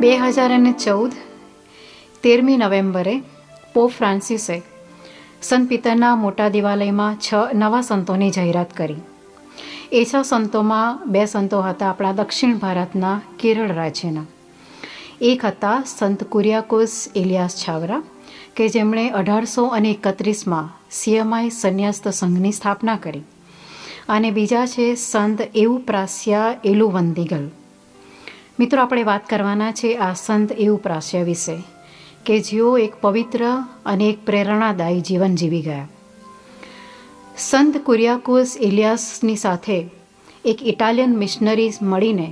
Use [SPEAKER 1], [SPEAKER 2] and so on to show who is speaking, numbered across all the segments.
[SPEAKER 1] બે હજાર અને ચૌદ તેરમી નવેમ્બરે પોપ ફ્રાન્સિસે સંત પિતરના મોટા દિવાલયમાં છ નવા સંતોની જાહેરાત કરી. એ છ સંતોમાં બે સંતો હતા આપણા દક્ષિણ ભારતના કેરળ રાજ્યના. એક હતા સંત કુરિયાકોસ ઇલિયાસ છાવરા, કે જેમણે અઢારસો અને એકત્રીસમાં સીએમઆઈ સંન્યાસ્ત સંઘની સ્થાપના કરી. અને બીજા છે સંત એવું પ્રાસ્યા એલુવંદીગલ. મિત્રો, આપણે વાત કરવાના છે આ સંત એવું પ્રાસ્ય વિશે કે જેઓ એક પવિત્ર અને એક પ્રેરણાદાયી જીવન જીવી ગયા. સંત કુરિયાકોસ ઇલિયાસની સાથે એક ઇટાલિયન મિશનરીઝ મળીને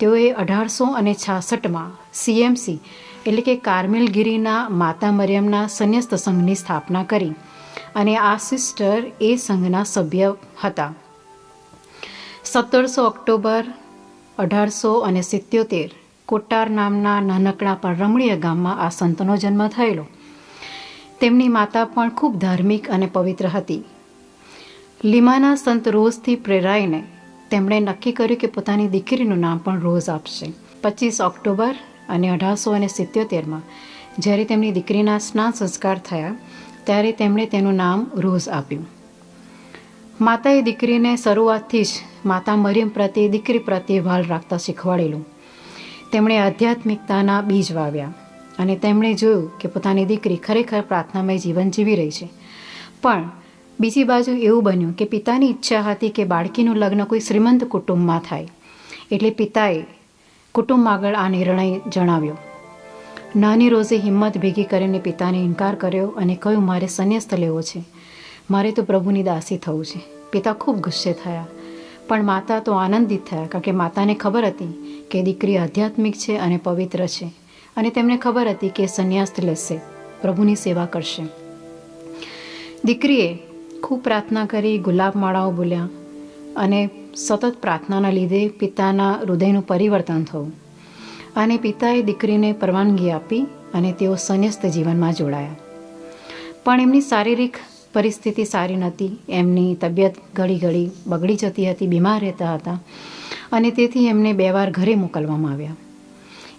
[SPEAKER 1] તેઓએ અઢારસો અને છાસઠમાં સીએમસી એટલે કે કાર્મેલગીરીના માતા મરિયમના સંન્યસ્ત સંઘની સ્થાપના કરી અને આ સિસ્ટર એ સંઘના સભ્ય હતા. સત્તરસો ઓક્ટોબર અઢારસો અને સિત્યોતેર. કોટાર નામના નાનકડા પણ રમણીય ગામમાં આ સંતનો જન્મ થયેલો. તેમની માતા પણ ખૂબ ધાર્મિક અને પવિત્ર હતી. લીમાના સંત રોઝથી પ્રેરાઈને તેમણે નક્કી કર્યું કે પોતાની દીકરીનું નામ પણ રોઝ આપશે. પચીસ ઓક્ટોબર અને અઢારસો અને સિત્યોતેરમાં જ્યારે તેમની દીકરીના સ્નાન સંસ્કાર થયા, ત્યારે તેમણે તેનું નામ રોઝ આપ્યું. માતાએ દીકરીને શરૂઆતથી જ માતા મરિયમ પ્રત્યે દીકરી પ્રત્યે ભાલ રાખતા શીખવાડેલું. તેમણે આધ્યાત્મિકતાના બીજ વાવ્યા અને તેમણે જોયું કે પોતાની દીકરી ખરેખર પ્રાર્થનામય જીવન જીવી રહી છે. પણ બીજી બાજુ એવું બન્યું કે પિતાની ઈચ્છા હતી કે બાળકીનું લગ્ન કોઈ શ્રીમંત કુટુંબમાં થાય. એટલે પિતાએ કુટુંબ આગળ આ નિર્ણય જણાવ્યો. નાની રોઝે હિંમત ભેગી કરીને પિતાને ઇનકાર કર્યો અને કહ્યું, મારે સંન્યસ્ત લેવો છે. મારે તો પ્રભુની દાસી થવું છે. પિતા ખૂબ ગુસ્સે થયા. પણ માતા તો આનંદિત થયા, કારણ કે માતાને ખબર હતી કે દીકરી આધ્યાત્મિક છે અને પવિત્ર છે. અને તેમને ખબર હતી કે સંન્યાસ લેશે, પ્રભુની સેવા કરશે. દીકરીએ ખૂબ પ્રાર્થના કરી ગુલાબ માળાઓ બોલ્યા અને સતત પ્રાર્થનાના લીધે પિતાના હૃદયનું પરિવર્તન થયું. અને પિતાએ દીકરીને પરવાનગી આપી અને તેઓ સંન્યસ્ત જીવનમાં જોડાયા. પણ એમની શારીરિક પરિસ્થિતિ સારી નહોતી. એમની તબિયત ઘડી ઘડી બગડી જતી હતી, બીમાર રહેતા હતા અને તેથી એમને બે વાર ઘરે મોકલવામાં આવ્યા.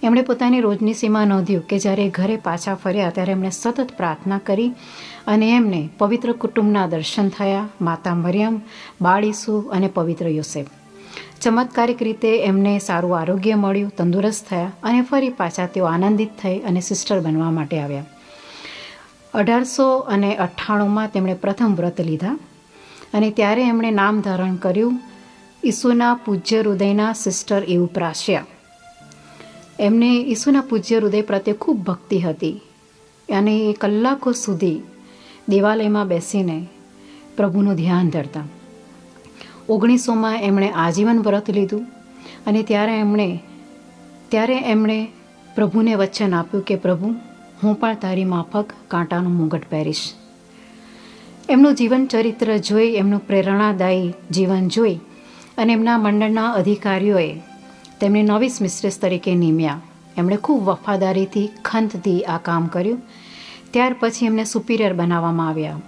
[SPEAKER 1] એમણે પોતાની રોજની સીમા નોંધ્યું કે જ્યારે ઘરે પાછા ફર્યા ત્યારે એમણે સતત પ્રાર્થના કરી અને એમને પવિત્ર કુટુંબના દર્શન થયા, માતા મરિયમ બાળીસુ અને પવિત્ર યોસેફ. ચમત્કારિક રીતે એમને સારું આરોગ્ય મળ્યું, તંદુરસ્ત થયા અને ફરી પાછા તેઓ આનંદિત થઈ અને સિસ્ટર બનવા માટે આવ્યા. અઢારસો અને અઠ્ઠાણુંમાં તેમણે પ્રથમ વ્રત લીધા અને ત્યારે એમણે નામ ધારણ કર્યું, ઈસુના પૂજ્ય હૃદયના સિસ્ટર એવું પ્રાશ્યા. એમને ઈસુના પૂજ્ય હૃદય પ્રત્યે ખૂબ ભક્તિ હતી અને એ કલાકો સુધી દેવાલયમાં બેસીને પ્રભુનું ધ્યાન ધરતા. ઓગણીસોમાં એમણે આજીવન વ્રત લીધું અને ત્યારે એમણે ત્યારે એમણે પ્રભુને વચન આપ્યું કે, પ્રભુ હું પણ તારી માફક કાંટાનું મુગટ પહેરીશ. એમનું જીવન ચરિત્ર જોઈ, એમનું પ્રેરણાદાયી જીવન જોઈ અને એમના મંડળના અધિકારીઓએ તેમને નોવિસ મિસ્ટ્રેસ તરીકે નિમ્યા. એમણે ખૂબ વફાદારીથી ખંતથી આ કામ કર્યું. ત્યાર પછી એમને સુપિરિયર બનાવવામાં આવ્યા.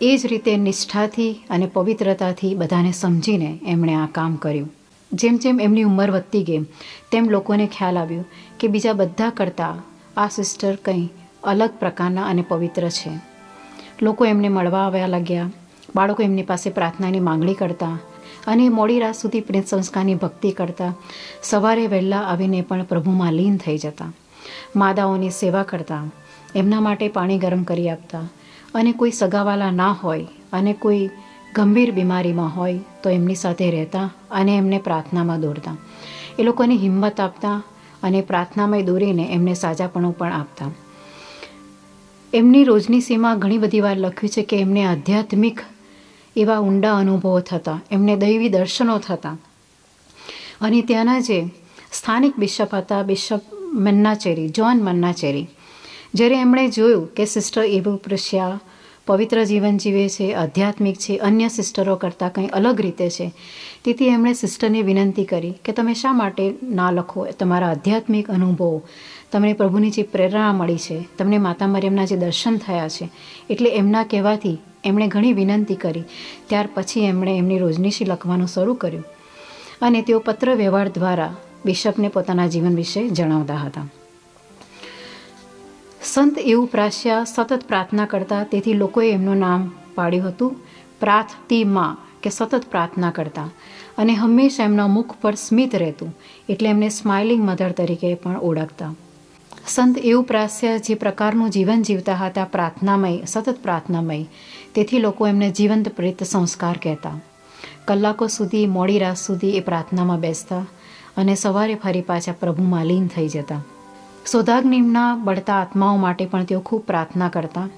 [SPEAKER 1] એ જ રીતે નિષ્ઠાથી અને પવિત્રતાથી બધાને સમજીને એમણે આ કામ કર્યું. જેમ જેમ એમની ઉંમર વધતી ગઈ, તેમ લોકોને ખ્યાલ આવ્યો કે બીજા બધા કરતાં આ સિસ્ટર કંઈ અલગ પ્રકારના અને પવિત્ર છે. લોકો એમને મળવા આવ્યા લાગ્યા. બાળકો એમની પાસે પ્રાર્થનાની માંગણી કરતા અને મોડી રાત સુધી પ્રેત સંસ્કારની ભક્તિ કરતા સવારે વહેલા આવીને પણ પ્રભુમાં લીન થઈ જતા. માદાઓની સેવા કરતા, એમના માટે પાણી ગરમ કરી આપતા અને કોઈ સગાવાલા ના હોય અને કોઈ ગંભીર બીમારીમાં હોય તો એમની સાથે રહેતા અને એમને પ્રાર્થનામાં દોરતા. એ લોકોને હિંમત આપતા અને પ્રાર્થનામાં દોરીને એમને સાજાપણું પણ આપતા. એમની રોજની સીમા ઘણી બધી વાર લખ્યું છે કે એમને આધ્યાત્મિક એવા ઊંડા અનુભવો થતા, એમને દૈવી દર્શનો થતા. અને ત્યાંના જે સ્થાનિક બિશપ હતા, બિશપ મન્નાચેરી જોન મન્નાચેરી, જ્યારે એમણે જોયું કે સિસ્ટર એવું પ્રશ્યા પવિત્ર જીવન જીવે છે, આધ્યાત્મિક છે, અન્ય સિસ્ટરો કરતાં કંઈ અલગ રીતે છે. તેથી એમણે સિસ્ટરને વિનંતી કરી કે તમે શા માટે ના લખો? તમારા આધ્યાત્મિક અનુભવો. તમને પ્રભુની જે પ્રેરણા મળી છે, તમને માતા મરિયમના જે દર્શન થયા છે, એટલે એમના કહેવાથી એમણે ઘણી વિનંતી કરી. ત્યાર પછી એમણે એમની રોજનીશી લખવાનું શરૂ કર્યું. અને તેઓ પત્ર વ્યવહાર દ્વારા બિશપને પોતાના જીવન વિશે જણાવતા હતા. સંત એવું પ્રાશ્યા સતત પ્રાર્થના કરતા, તેથી લોકોએ એમનું નામ પાડ્યું હતું પ્રાર્થતી માં કે સતત પ્રાર્થના કરતા. અને હંમેશા એમના મુખ પર સ્મિત રહેતું, એટલે એમને સ્માઇલિંગ મધર તરીકે પણ ઓળખતા. સંત એવું પ્રાસ્ય જે પ્રકારનું જીવન જીવતા હતા, પ્રાર્થનામય, સતત પ્રાર્થનામય, તેથી લોકો એમને જીવંત પ્રેત સંસ્કાર કહેતા. કલાકો સુધી, મોડી રાત સુધી એ પ્રાર્થનામાં બેસતા અને સવારે ફરી પાછા પ્રભુમાં લીન થઈ જતા. સોદાગ્નિમના બળતા આત્માઓ માટે પણ તેઓ ખૂબ પ્રાર્થના કરતા.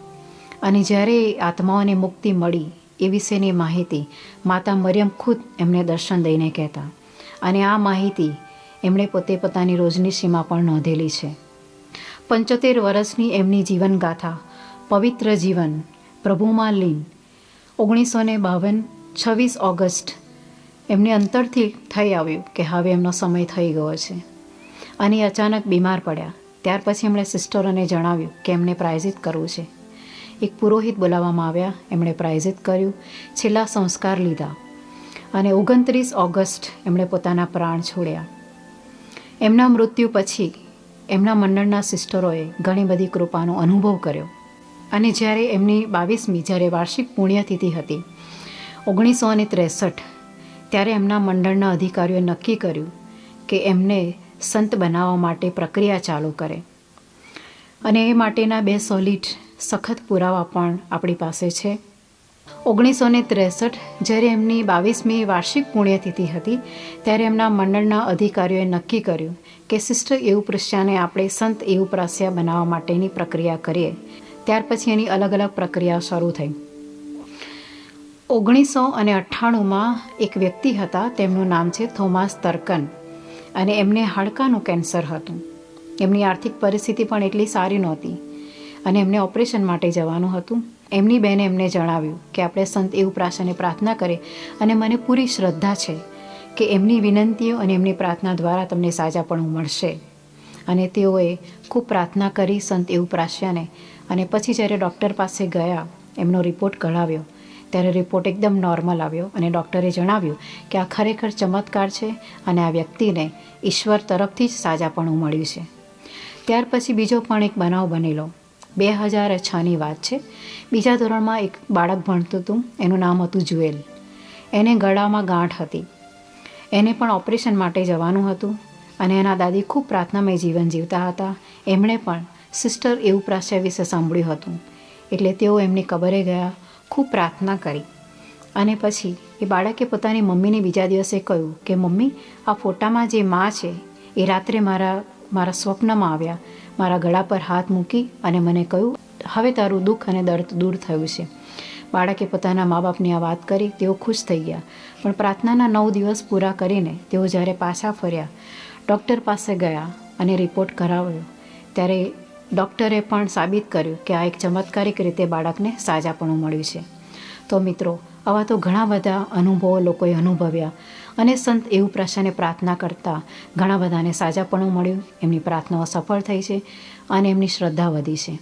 [SPEAKER 1] અને જ્યારે આત્માઓને મુક્તિ મળી, એ વિશેની માહિતી માતા મરિયમ ખુદ એમને દર્શન દઈને કહેતા. અને આ માહિતી એમણે પોતે પોતાની રોજની સીમા પણ નોંધેલી છે. પંચોતેર વર્ષની એમની જીવનગાથા, પવિત્ર જીવન, પ્રભુમાં લીન ઓગણીસો ને બાવન, છવ્વીસ ઓગસ્ટ એમને અંતરથી થઈ આવ્યું કે હવે એમનો સમય થઈ ગયો છે. અને અચાનક બીમાર પડ્યા. ત્યાર પછી એમણે સિસ્ટરોને જણાવ્યું કે એમને પ્રાયોજિત કરવું છે. એક પુરોહિત બોલાવવામાં આવ્યા. એમણે પ્રાયોજિત કર્યું. છેલ્લા સંસ્કાર લીધા. અને ઓગણત્રીસ ઓગસ્ટ એમણે પોતાના પ્રાણ છોડ્યા. એમના મૃત્યુ પછી એમના મંડળના સિસ્ટરોએ ઘણી બધી કૃપાનો અનુભવ કર્યો. અને જ્યારે એમની બાવીસમી, જ્યારે વાર્ષિક પુણ્યતિથિ હતી, ઓગણીસો અને ત્રેસઠ, ત્યારે એમના મંડળના અધિકારીઓએ નક્કી કર્યું કે એમને સંત બનાવવા માટે પ્રક્રિયા ચાલુ કરે. અને એ માટેના બે સોલિડ સખત પુરાવા પણ આપણી પાસે છે. ઓગણીસો ને ત્રેસઠ જ્યારે એમની બાવીસમી વાર્ષિક પુણ્યતિથિ હતી, ત્યારે એમના મંડળના અધિકારીઓએ નક્કી કર્યું કે સિસ્ટર એવું પ્રશ્યાને આપણે સંત એવું પ્રાસ્યા બનાવવા માટેની પ્રક્રિયા કરીએ. ત્યાર પછી એની અલગ અલગ પ્રક્રિયા શરૂ થઈ. ઓગણીસો અને અઠ્ઠાણુંમાં એક વ્યક્તિ હતા, તેમનું નામ છે થોમાસ તર્કન. અને એમને હાડકાનું કેન્સર હતું. એમની આર્થિક પરિસ્થિતિ પણ એટલી સારી નહોતી અને એમને ઓપરેશન માટે જવાનું હતું. એમની બહેને એમને જણાવ્યું કે આપણે સંત એવું પ્રાશાને પ્રાર્થના કરે અને મને પૂરી શ્રદ્ધા છે કે એમની વિનંતીઓ અને એમની પ્રાર્થના દ્વારા તમને સાજાપણું મળશે. અને તેઓએ ખૂબ પ્રાર્થના કરી સંત એવું પ્રાશ્યાને અને પછી જ્યારે ડૉક્ટર પાસે ગયા, એમનો રિપોર્ટ કઢાવ્યો ત્યારે રિપોર્ટ એકદમ નોર્મલ આવ્યો અને ડૉક્ટરે જણાવ્યું કે આ ખરેખર ચમત્કાર છે અને આ વ્યક્તિને ઈશ્વર તરફથી જ સાજાપણું મળ્યું છે. ત્યાર પછી બીજો પણ એક બનાવ બનેલો. બે હજાર છની વાત છે. બીજા ધોરણમાં એક બાળક ભણતું હતું. એનું નામ હતું જુએલ. એને ગળામાં ગાંઠ હતી. એને પણ ઓપરેશન માટે જવાનું હતું અને એના દાદી ખૂબ પ્રાર્થનામય જીવન જીવતા હતા. એમણે પણ સિસ્ટર એવું પ્રાશ્ય વિશે સાંભળ્યું હતું. એટલે તેઓ એમની કબરે ગયા ખૂબ પ્રાર્થના કરી. અને પછી એ બાળકે પોતાની મમ્મીને બીજા દિવસે કહ્યું કે, મમ્મી, આ ફોટામાં જે માં છે, એ રાત્રે મારા મારા સ્વપ્નમાં આવ્યા. મારા ગળા પર હાથ મૂકી અને મને કહ્યું, હવે તારું દુઃખ અને દર્દ દૂર થયું છે. બાળકે પોતાના મા બાપની આ વાત કરી, તેઓ ખુશ થઈ ગયા. પણ પ્રાર્થનાના નવ દિવસ પૂરા કરીને તેઓ જ્યારે પાછા ફર્યા, ડૉક્ટર પાસે ગયા અને રિપોર્ટ કરાવ્યો. ત્યારે ડૉક્ટરે પણ સાબિત કર્યું કે આ એક ચમત્કારિક રીતે બાળકને સાજાપણું મળ્યું છે. તો મિત્રો, આવા તો ઘણા બધા અનુભવો લોકોએ અનુભવ્યા અને સંત એવું પ્રશ્નને પ્રાર્થના કરતાં ઘણા બધાને સાજાપણું મળ્યું, એમની પ્રાર્થનાઓ સફળ થઈ છે અને એમની શ્રદ્ધા વધી છે.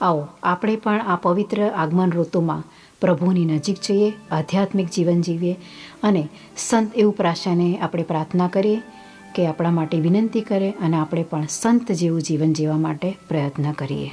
[SPEAKER 1] આવો, આપણે પણ આ પવિત્ર આગમન ઋતુમાં પ્રભુની નજીક જઈએ, આધ્યાત્મિક જીવન જીવીએ અને સંત એવું પ્રાશાને આપણે પ્રાર્થના કરીએ. કે આપણા માટે વિનંતી કરે અને આપણે પણ સંત જેવું જીવન જીવવા માટે પ્રયત્ન કરીએ.